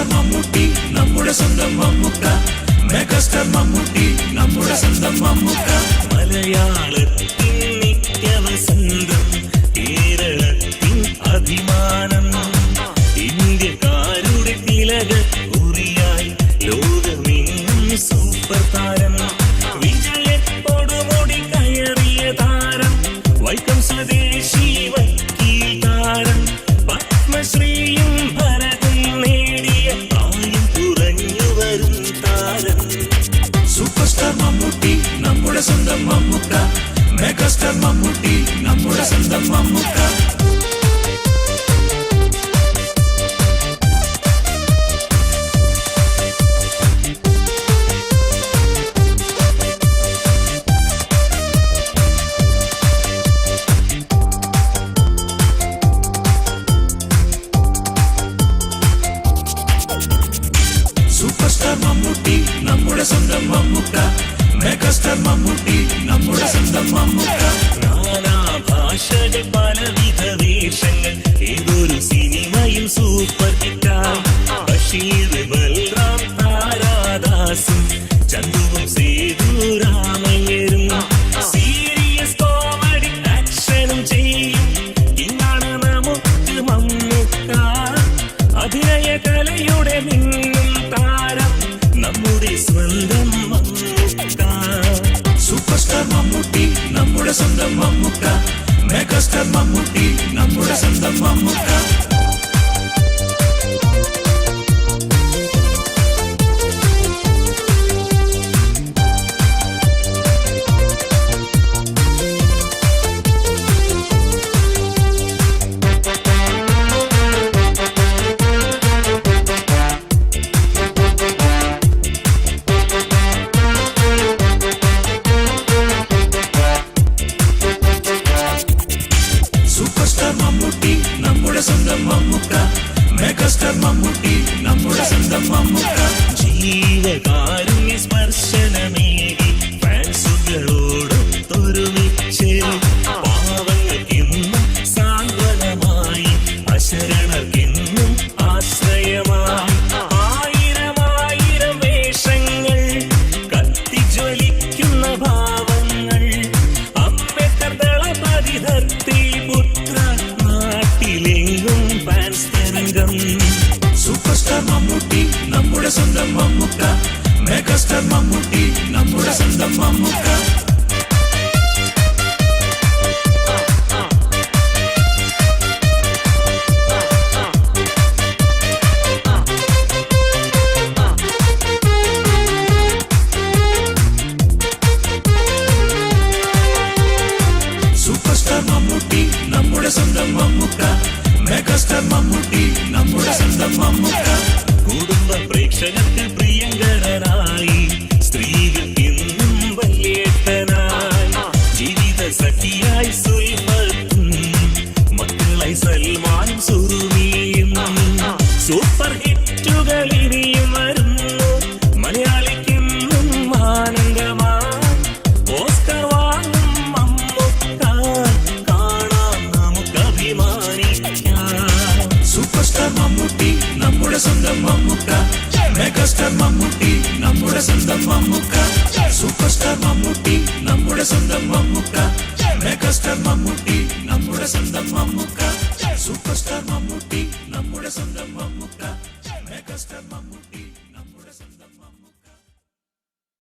Megastar Mammootty നമ്മുടെ സ്വന്തം Mammukka. Megastar Mammootty നമ്മുടെ സ്വന്തം മമ്മൂക്ക. മലയാളത്തിൽ അഭിമാനം. ഇന്ത്യക്കാരുടെ തിലക കുറിയായി ലോകമെങ്ങും സൂപ്പർ താരം. വിജയത്തോടു കയറിയ താരം വൈക്കം സ്വദേശി വൈക്കം மாறன் சூப்பர் ஸ்டார் மம்முட்டி நம்முடைய சொந்த மம்முக்கா மெகா ஸ்டார் மம்முட்டி நம்முடைய சொந்த மம்முக்கா మమ్ముట్టి നമ്മുടെ സ്വന്തം മമ്മൂക്ക. മെഗാസ്റ്റാർ മമ്മൂട്ടി നമ്മുടെ സ്വന്തം മമ്മൂക്ക. നാനാ ഭാഷകൾ പലവിധ വേഷങ്ങൾ. ഏതൊരു സിനിമയും സൂപ്പർ ഹിറ്റാ ബഷീർ നമ്മുടെ സ്വന്തം മമ്മൂക്ക മെഗാസ്റ്റാർ മമ്മൂട്ടി നമ്മുടെ സ്വന്തം മമ്മൂക്ക നമ്മുടെ സ്വന്തം മമ്മൂക്ക മെഗാസ്റ്റാർ മമ്മൂട്ടി നമ്മുടെ സ്വന്തം മമ്മൂക്ക സൂപ്പർ സ്റ്റാർ മമ്മൂട്ടി നമ്മുടെ സ്വന്തം മമ്മൂക്ക മെഗാസ്റ്റാർ മമ്മൂട്ടി ഇനിയും വരുന്നു. മലയാളിക്കെന്നും ആനന്ദമായി ഓസ്കർ വാങ്ങും മമ്മൂക്ക കാണാം നമുക്ക് അഭിമാനിക്കാം സൂപ്പർ സ്റ്റാർ മമ്മൂട്ടി നമ്മുടെ സ്വന്തം മമ്മൂക്ക. മെഗാസ്റ്റാർ മമ്മൂട്ടി നമ്മുടെ സ്വന്തം മമ്മൂക്ക. സൂപ്പർ സ്റ്റാർ മമ്മൂട്ടി നമ്മുടെ സ്വന്തം മമ്മൂക്ക. മെഗാസ്റ്റാർ മമ്മൂട്ടി നമ്മുടെ സ്വന്തം മമ്മൂക്ക. സൂപ്പർ സ്റ്റാർ മമ്മൂട്ടി നമ്മുടെ സ്വന്തം മമ്മൂക്ക. Megastar Mamuti